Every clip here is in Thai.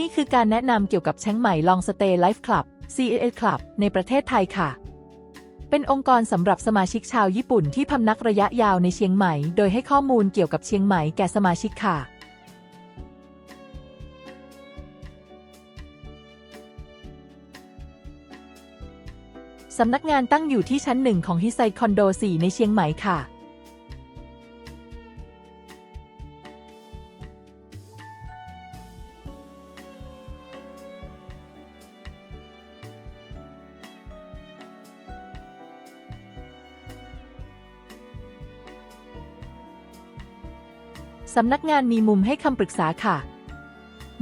นี่คือการแนะนำเกี่ยวกับเชียงใหม่ลองสเตย์ไลฟ์คลับ CAS Club ในประเทศไทยค่ะ เป็นองค์กรสำหรับสมาชิกชาวญี่ปุ่นที่พำนักระยะยาวในเชียงใหม่ โดยให้ข้อมูลเกี่ยวกับเชียงใหม่แก่สมาชิกค่ะสำนักงานตั้งอยู่ที่ชั้นหนึ่งของฮิไซคอนโด 4 ในเชียงใหม่ค่ะ สำนักงานมีมุมให้คำปรึกษาค่ะ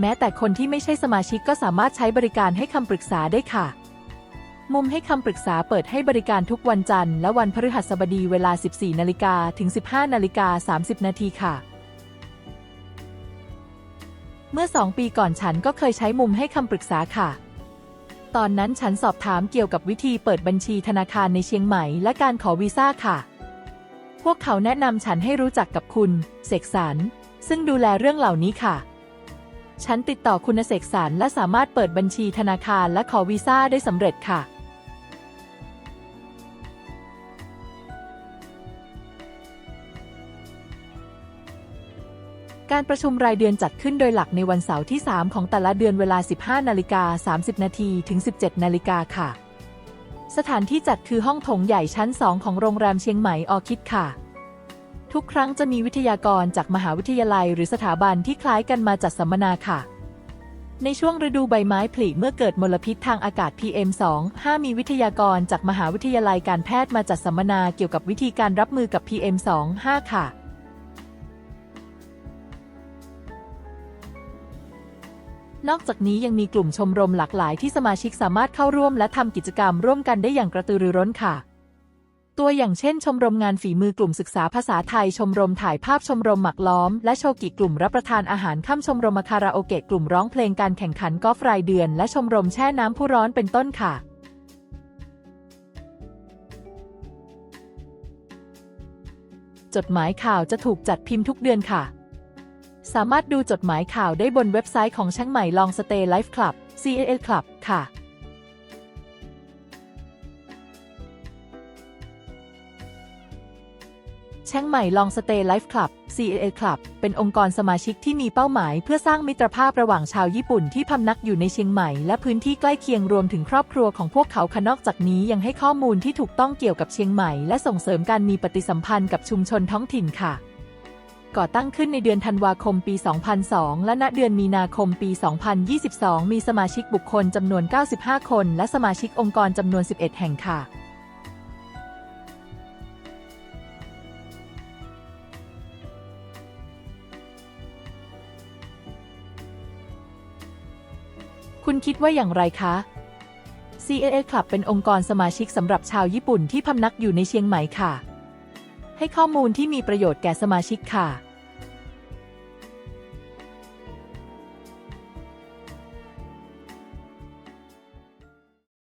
แม้แต่คนที่ไม่ใช่สมาชิกก็สามารถใช้บริการให้คำปรึกษาได้ค่ะ มุมให้คำปรึกษาเปิดให้บริการทุกวันจันทร์และวันพฤหัสบดีเวลา 14นาฬิกาถึง 15นาฬิกา30 นาทีค่ะ เมื่อ 2 ปีก่อนฉันก็เคยใช้มุมให้คำปรึกษาค่ะตอนนั้นฉันสอบถามเกี่ยวกับวิธีเปิดบัญชีธนาคารในเชียงใหม่และการขอวีซ่าค่ะ พวกเขาแนะนำฉันให้รู้จักกับคุณ เสกสรรซึ่งดูแลเรื่องเหล่านี้ค่ะ ฉันติดต่อคุณเสกสรรและสามารถเปิดบัญชีธนาคารและขอวีซ่าได้สำเร็จค่ะ การประชุมรายเดือนจัดขึ้นโดยหลักในวันเสาร์ที่ 3 ของแต่ละเดือนเวลา 15 นาฬิกา 30 นาทีถึง 17 นาฬิกาค่ะ สถานที่จัดคือห้องโถงใหญ่ชั้น 2 ของโรงแรมเชียงใหม่ออคิดค่ะ ทุกครั้งจะมีวิทยากรจากมหาวิทยาลัยหรือสถาบันที่คล้ายกันมาจัดสัมมนาค่ะ ในช่วงฤดูใบไม้ผลิเมื่อเกิดมลพิษทางอากาศ PM 2.5มีวิทยากรจากมหาวิทยาลัยการแพทย์มาจัดสัมมนาเกี่ยวกับวิธีการรับมือกับ PM 2.5ค่ะ นอกจากนี้ยังมีกลุ่มชมรมหลากหลายที่สมาชิกสามารถเข้าร่วมและทำกิจกรรมร่วมกันได้อย่างกระตือรือร้นค่ะ ตัวอย่างเช่น ชมรมงานฝีมือกลุ่มศึกษาภาษาไทย ชมรมถ่ายภาพชมรมหมักล้อม และโชกิกลุ่มรับประทานอาหารข้ามชมรมคาราโอเกะกลุ่มร้องเพลงการแข่งขันกอล์ฟรายเดือน และชมรมแช่น้ำผู้ร้อนเป็นต้นค่ะจดหมายข่าวจะถูกจัดพิมพ์ทุกเดือนค่ะ สามารถดูจดหมายข่าวได้บนเว็บไซต์ของช่างใหม่ลองสเตย์ไลฟ์คลับ CAL Club ค่ะ ช่างใหม่ลองสเตย์ไลฟ์คลับ CAL Club เป็นองค์กรสมาชิกที่มีเป้าหมาย เพื่อสร้างมิตรภาพระหว่างชาวญี่ปุ่นที่พำนักอยู่ในเชียงใหม่ และพื้นที่ใกล้เคียงรวมถึงครอบครัวของพวกเขาค่ะนอกจากนี้ยังให้ข้อมูลที่ถูกต้องเกี่ยวกับเชียงใหม่ และส่งเสริมการมีปฏิสัมพันธ์กับชุมชนท้องถิ่นค่ะ ก่อตั้งขึ้นในเดือนธันวาคมปี 2002 และณเดือนมีนาคมปี 2022 มีสมาชิกบุคคลจำนวน 95 คน และสมาชิกองค์กรจำนวน 11 แห่งค่ะคุณคิดว่าอย่างไรคะ CAA Club เป็นองค์กรสมาชิกสำหรับชาวญี่ปุ่นที่พำนักอยู่ในเชียงใหม่ค่ะ ให้ข้อมูลที่มีประโยชน์แก่สมาชิกค่ะ